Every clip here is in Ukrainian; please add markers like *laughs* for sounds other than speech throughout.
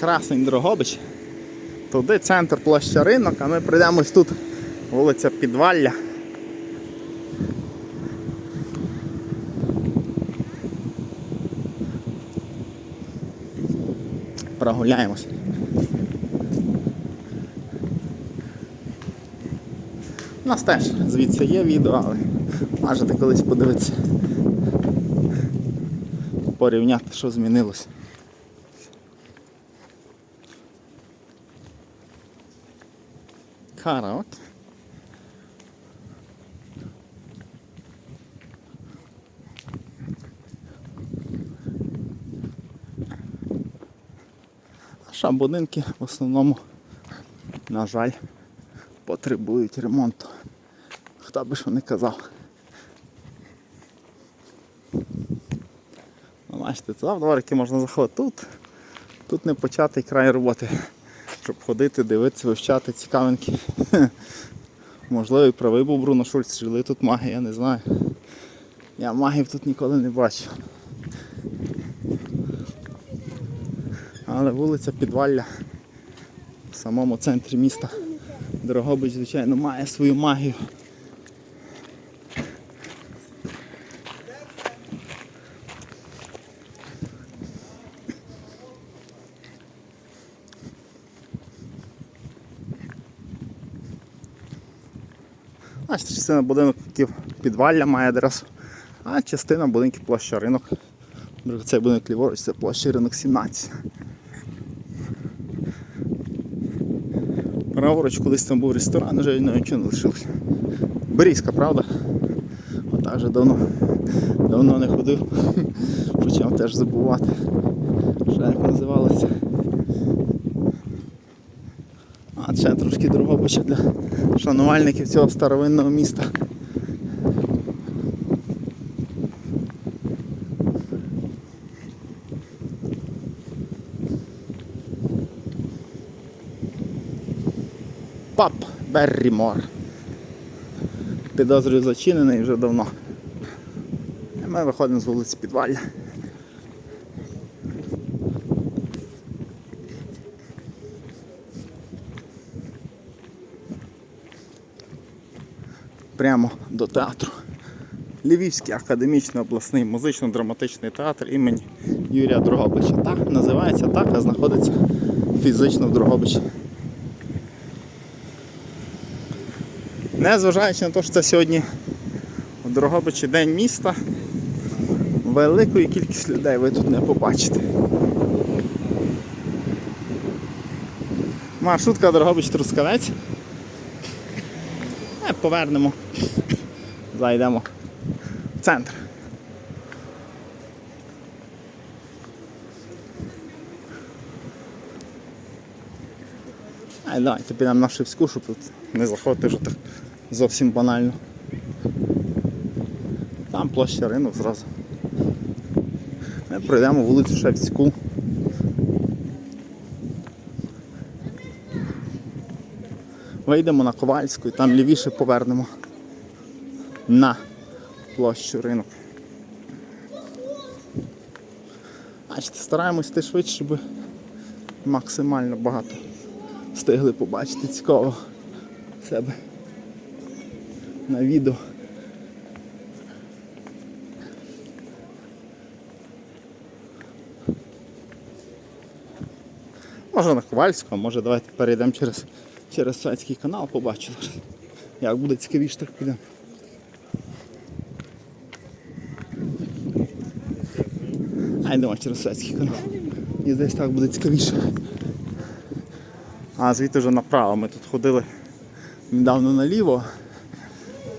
красень Дрогобич. Туди центр площа ринок, а ми прийдемо ось тут вулиця Підвалля. Прогуляємось. У нас теж звідси є відео, але можете колись подивитися. Порівняти, що змінилося. Караоке. А будинки в основному, на жаль, потребують ремонту. Хто би що не казав. Ну, Бачите, туди в дворики можна заходити. Тут, тут не початий край роботи. Щоб ходити, дивитися, вивчати цікавинки. *laughs* Можливо, і правий був Бруно Шульц, жили тут маги, я не знаю. Я магів тут ніколи не бачив. Але вулиця Підвалля в самому центрі міста. Дрогобич, звичайно, має свою магію. Значить, частина будинків підвалля має адресу, а частина будинків площа ринок. Цей будинок ліворуч, це площа ринок 17. Праворуч колись там був ресторан, вже нічого не лишилося. Берізка, правда? Отак вже давно, давно не ходив. *laughs* Почав теж забувати. Що як називалося. Це трошки Дрогобича для шанувальників цього старовинного міста. Пап Беррімор. Підозрюю зачинений вже давно. Ми виходимо з вулиці Підвалля. Прямо до театру. Львівський академічний обласний музично-драматичний театр імені Юрія Дрогобича. Так, називається так, а знаходиться фізично в Дрогобичі. Незважаючи на те, що це сьогодні в Дрогобичі день міста, великої кількість людей ви тут не побачите. Маршрутка Дрогобич Трускавець. Повернемо. Зайдемо в центр. Ай, давайте підемо на Шевську, щоб тут не заходити вже так зовсім банально. Там площа ринок зразу. Ми пройдемо вулицю Шевську. Вийдемо на Ковальську і там лівіше повернемо на площу ринок. Бачите, стараємось йти швидше, щоб максимально багато встигли побачити цікавого себе на відео. Може на Ковальську, а може давайте перейдемо через, через Суецький канал, побачили. Як буде цікавіше, так підемо. А йдемо через Суецький канал. І десь так буде цікавіше. А звідти вже направо. Ми тут ходили недавно наліво.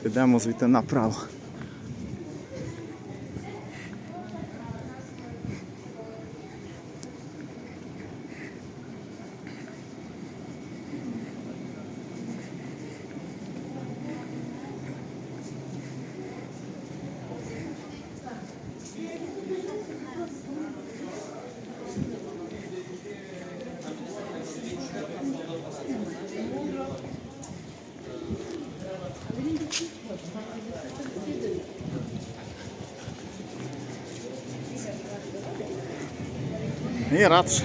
Підемо звідти направо. і радше.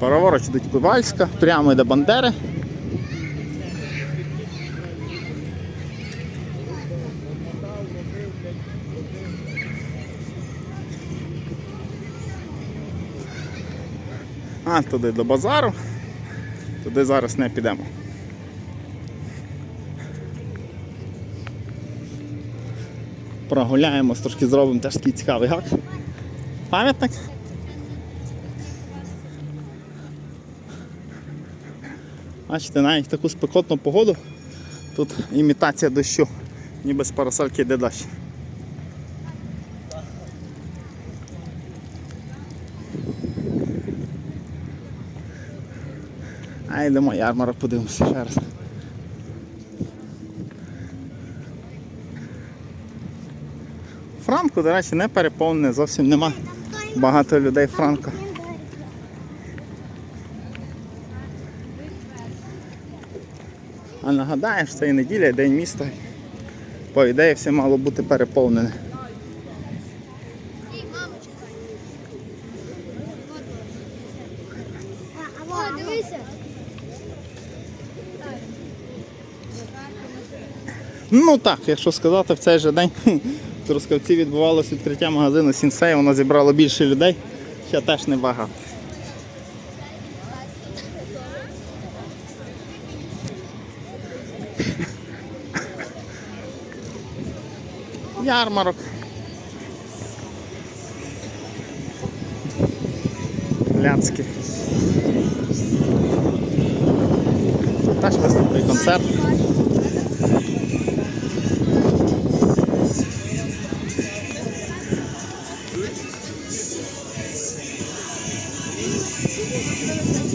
Праворуч йдуть Кувальська, прямо йде Бандери. А, туди до базару. Туди зараз не підемо. Прогуляємось, трошки зробимо теж такий цікавий гак. Пам'ятник? Бачите, навіть таку спекотну погоду тут імітація дощу, ніби з парасольки йде дощ. А йдемо ярмарок подивимося ще раз. Франко, до речі, не переповнене, зовсім нема багато людей в Франко. А нагадаєш, це і неділя, і день міста. По ідеї все мало бути переповнене. О, дивися. Ну так, якщо сказати, в цей же день *laughs* в Трускавці відбувалося відкриття магазину Сінсей, воно зібрало більше людей, ще теж не багато. *laughs* Ярмарок. Ляцький. Теж виступний концерт.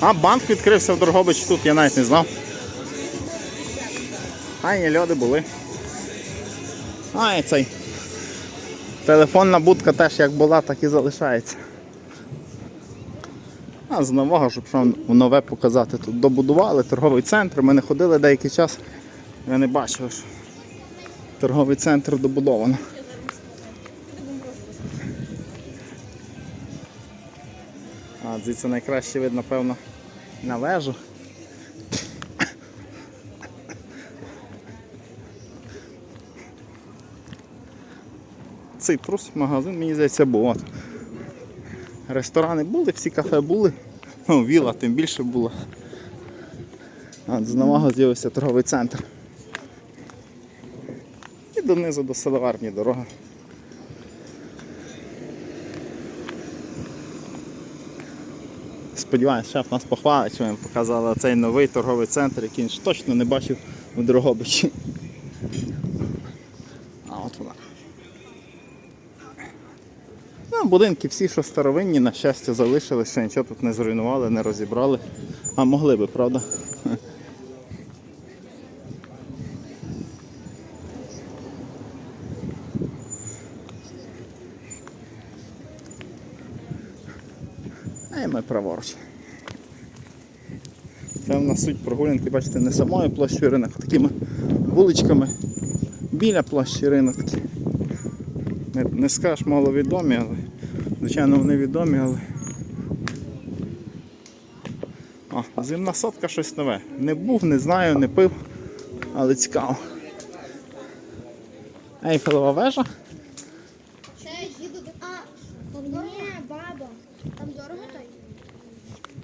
А банк відкрився в Дрогобичі тут, я навіть не знав. А і люди були. А і цей. Телефонна будка теж як була, так і залишається. А з нового, щоб що в нове показати. Тут добудували торговий центр. Ми не ходили деякий час. Я не бачив, що торговий центр добудовано. А, звідси найкраще видно, напевно, на вежу. Цитрус, магазин, мені здається, був. От. Ресторани були, всі кафе були. Ну, віла тим більше було. От, з нового з'явився торговий центр. І донизу до селеварні дорога. Сподіваюсь, шеф нас похвалить, що ми показали цей новий торговий центр, який він точно не бачив в Дрогобичі. А от вона. Ну, будинки всі, що старовинні, на щастя, залишилися, що нічого тут не зруйнували, не розібрали. А могли би, правда? Праворуч. Це в нас суть прогулянки, бачите, не самою площею ринок, а такими вуличками біля площі ринок. Не, не скажеш маловідомі, але звичайно вони відомі, але. О, зимна сотка щось нове. Не був, не знаю, не пив, але цікаво. Ейфелева вежа. Це їду до. А, там дорого? Ні, баба. Там дорого той?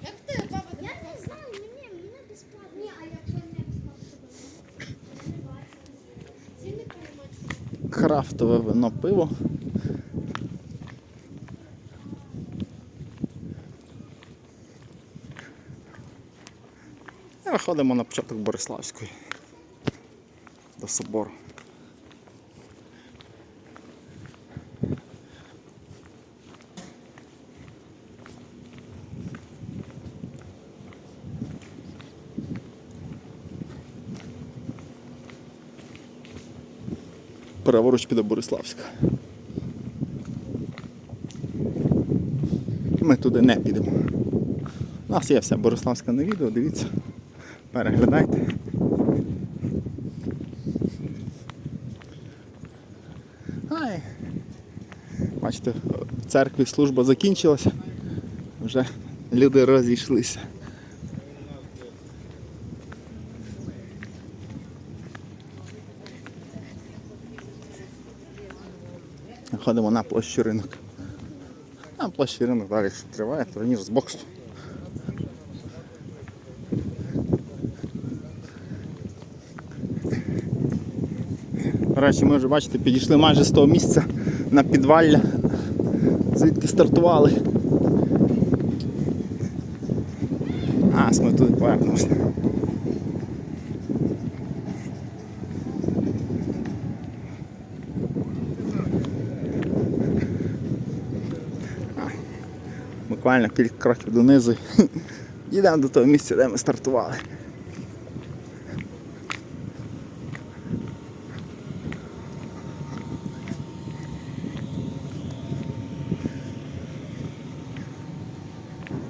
Як ти, баба? Я не знаю, мені, мені безплатно. Ні, а якщо не безплатно, то я не бачу. Ціни перемачені. Крафтове вино пиво. І виходимо на початок Бориславської. до собору. Праворуч піде Бориславська. Ми туди не підемо. У нас є вся Бориславська на відео, дивіться, переглядайте. Ай. Бачите, в церкві служба закінчилася, вже люди розійшлися. Ходимо на площу ринок. На площі ринок далі що триває, турнір з боксу. До речі, ми вже бачите, підійшли майже з того місця на підвалля, звідки стартували. А, ми туди повернемося. Буквально кілька кроків донизу. *laughs* Їдемо до того місця, де ми стартували.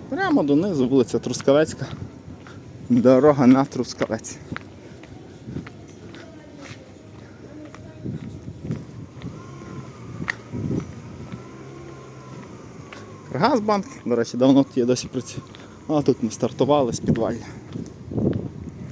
Прямо донизу вулиця Трускавецька. Дорога на Трускавець. Газбанк, до речі, давно тут я досі працюю. А тут ми стартували з підвалля.